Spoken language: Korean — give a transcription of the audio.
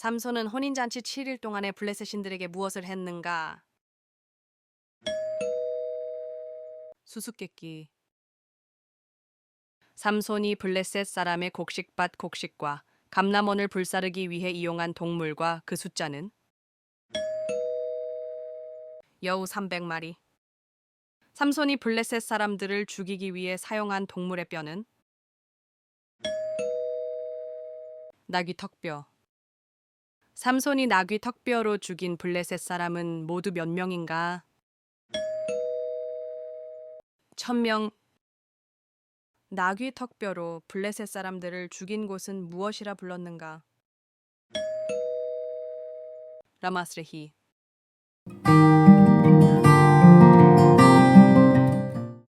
삼손은 혼인잔치 7일 동안에 블레셋 신들에게 무엇을 했는가? 수수께끼 삼손이 블레셋 사람의 곡식밭 곡식과 감람원을 불사르기 위해 이용한 동물과 그 숫자는 여우 300마리. 삼손이 블레셋 사람들을 죽이기 위해 사용한 동물의 뼈는 나귀 턱뼈. 삼손이 나귀 턱뼈로 죽인 블레셋 사람은 모두 몇 명인가? 천명. 나귀 턱뼈로 블레셋 사람들을 죽인 곳은 무엇이라 불렀는가? 라마스레히.